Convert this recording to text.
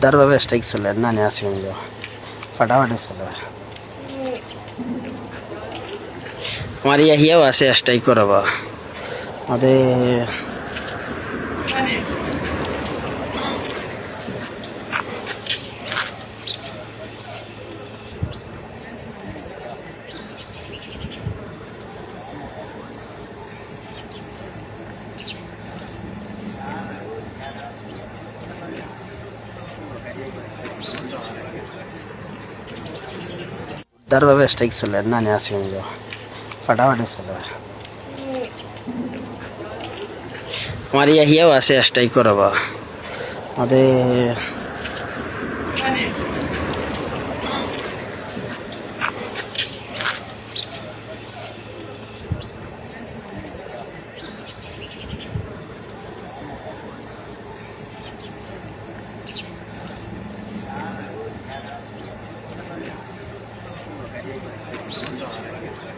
উদারভাবে strike চলে না নিয়ে আসি ফাটাফাটি চলে আমার ইয়া হিয়াও আছে স্ট্রাইক করাবা আমাদের উদারভাবে স্ট্রাইক চলে না নিয়ে আসি ফাটাফাটি চলে। আমার ইয়াহিয়াও আছে স্ট্রাইক করাবা। আমাদের 감사합니다.